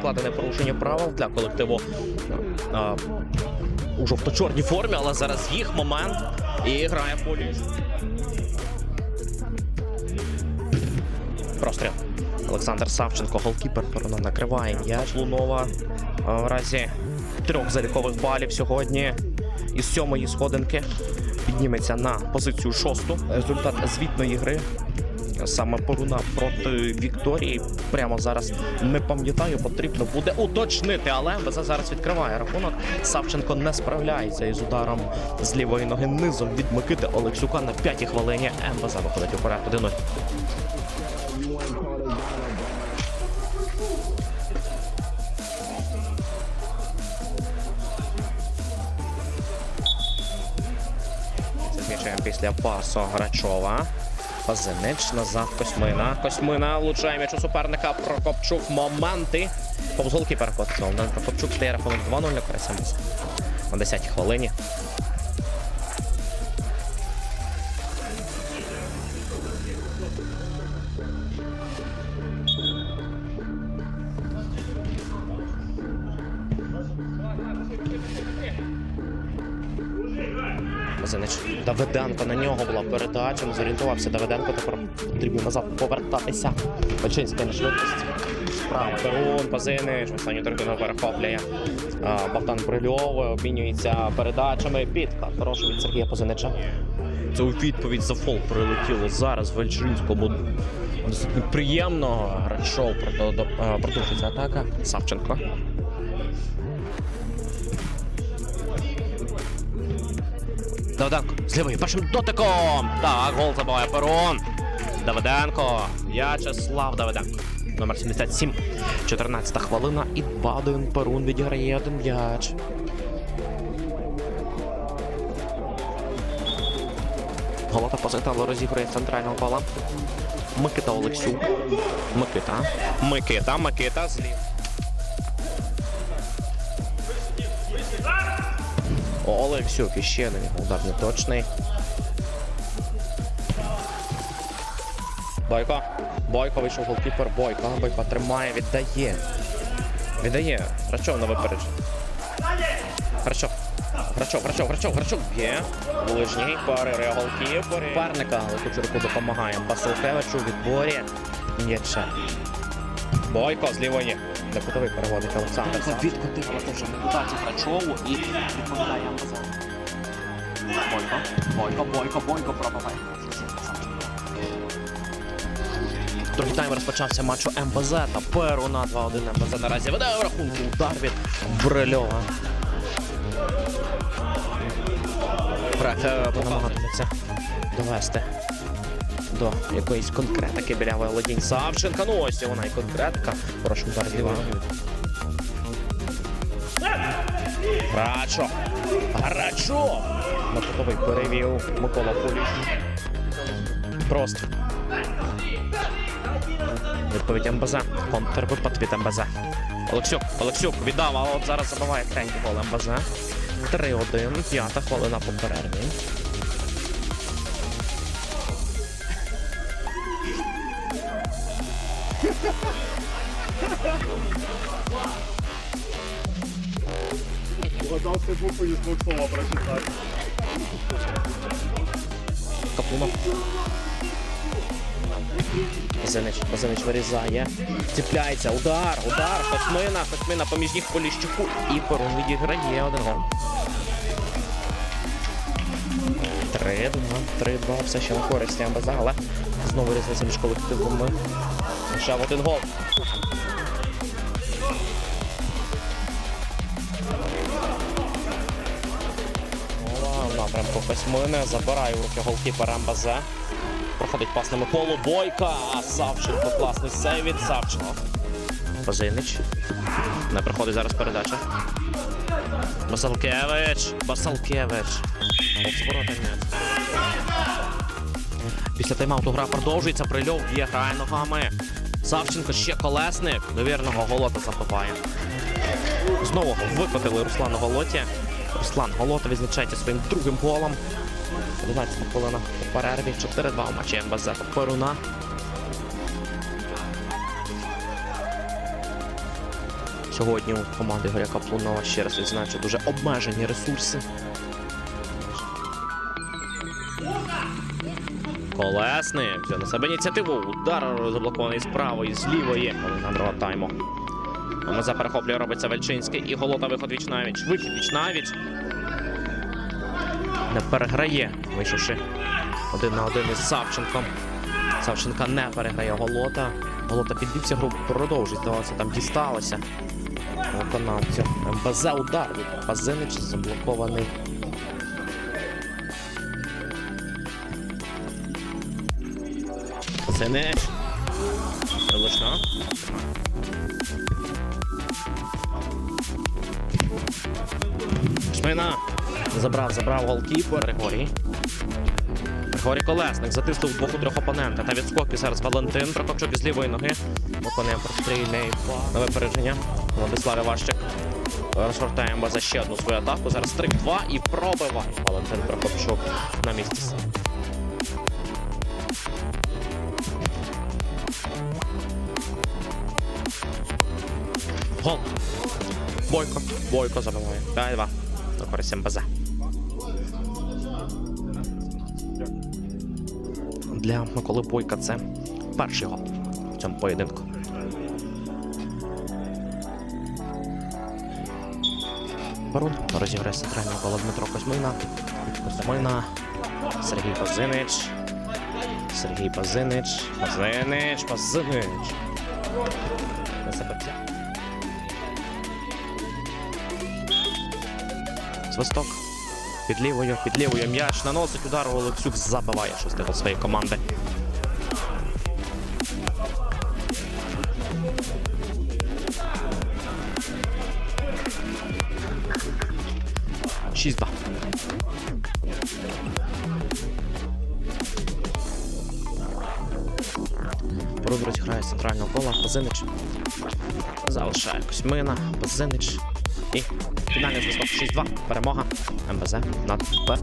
відкладене порушення правил для колективу а, у жовто-чорній формі, але зараз їх момент і грає полі. Простріл. Олександр Савченко, голкіпер накриває м'яч Лунова. В разі трьох залікових балів сьогодні із сьомої сходинки підніметься на позицію шосту. Результат звітної гри саме Поруна проти Вікторії. Прямо зараз не пам'ятаю, потрібно буде уточнити, але МВЗ зараз відкриває рахунок. Савченко не справляється із ударом з лівої ноги низом від Микити Олексюка на п'ятій хвилині. МВЗ виходить уперед 1-0. Після пасу Грачова. Пазинич назад Косьмина. Косьмина влучає м'яч у суперника. Прокопчук моменти. Повзголки голкіпер Прокопчук стає рахунок 2-0 на користь. На 10-й хвилині. Пазинич. Давиденко на нього була передача. Не зорієнтувався Давиденко. Тепер потрібно назад повертатися. Пачинський на швидкість. Справа Перун, Пазинич. Останню третину перехоплює. Богдан Брильов обмінюється передачами. Підка. Хороший від Сергія Пазинича. Це у відповідь за фол прилетіло зараз в Вельчинському. Досить приємно. Грачов продовжується атака. Савченко. Давиденко з лівої першим дотиком. Так, гол забиває Перун. Давиденко. В'ячеслав Давиденко. Номер 77. 14 хвилина. І Бадин Перун відіграє один м'яч. Голота позитало розігрує центрального пола. Микита Олексюк. Микита. Микита, Микита злів. Олексюк іще один удар не точний. Бойко. Бойко вийшов голкіпер. Бойко. Бойко тримає, віддає. Віддає. Грачов на випередження. Грачов. Грачов, Грачов, Грачов, Грачов. Є. Ближній. Парирує голкіпер. Парника, Кучерку допомагає. Басилкевичу у відборі. М'яча. Бойко з лівої. Де кутовий переводить Олександр. Відкотив, теж депутатів Грачову і відповідає Амбазар. Бойко, Бойко, Бойко, Бойко пробиває. Другий тайм розпочався матчу МБЗ та Перу на 2-1 МБЗ наразі веде в рахунку удар від Брильова. Братя намагатиметься довести до якоїсь конкретики біля володінь Савченка. Ну ось вона і конкретика. Прошу удар зліва. Грачо. Грачо. На перевів Микола Поліч. Просто. Відповідь МБЗ. Контрвипад від МБЗ. Олексюк, Олексюк віддав, а от зараз забиває третій гол МБЗ. 3-1, п'ята хвилина по перерві. Все буквы из двух слов прочитать. Каплунов. Базинич, Базинич вирізає. Ціпляється. Удар, удар. Космина, Космина поміж ніг Поліщуку. І Перун відіграє один гол. 3-2, 3-2, все ще на користь але знову різниця між колективами. Ще один гол. Напрямку Косьмини. Забирає у руки голкіпер МБЗ. Проходить пас на Миколу Бойка. Савченко класний сейв від Савченко. Базинич. Не проходить зараз передача. Басалкевич. Басалкевич. Після тайм-ауту гра продовжується. Прильов б'є, грає ногами. Савченко ще колесник. Довірного голота забиває. Знову викотили Руслану Голоті. Руслан Голота відзначається своїм другим голом. 11 хвилина по перерві. 4-2 у матчі МБЗ Перуна. Сьогодні у команди Горя Каплунова ще раз відзначу дуже обмежені ресурси. Колесний взяв на себе ініціативу. Удар заблокований з правої, з лівої. Олександрова тайму. Маза перехоплює, робиться Вельчинський. І голота виход віч навіч. Вихід віч. Не переграє, вийшовши один на один із Савченком. Савченка не переграє голота. Голота підвівся, гру продовжить. Здавалося, там дісталося. Виконавцю. МБЗ удар від Пазинич заблокований. Пазинич. Прилучно. Шмина. Забрав, забрав голкіпер. Григорій. Григорій Колесник затиснув двох у трьох опонента. Та відскок зараз Валентин Прокопчук із лівої ноги. Виконує прострільний на випередження. Владислав Іващик. Розгортаємо за ще одну свою атаку. Зараз 3-2 і пробиває Валентин Прокопчук на місці. Гол. Бойко. Бойко забиває. 5-2. На користь МБЗ. Для Миколи Бойка це перший гол в цьому поєдинку. Барун розіграє центральний коло Дмитро Козьмина. Козьмина. Сергій Пазинич. Сергій Пазинич. Пазинич. Пазинич. Себе Свисток. Під лівою, під лівою м'яч наносить удар, Олексюк забиває шостий гол своєї команди. Шість-два. Рубрич грає з центрального кола. Пазинич залишає Кузьмина, Пазинич. І фінальний зв'язок 6-2. Перемога. МБЗ над П.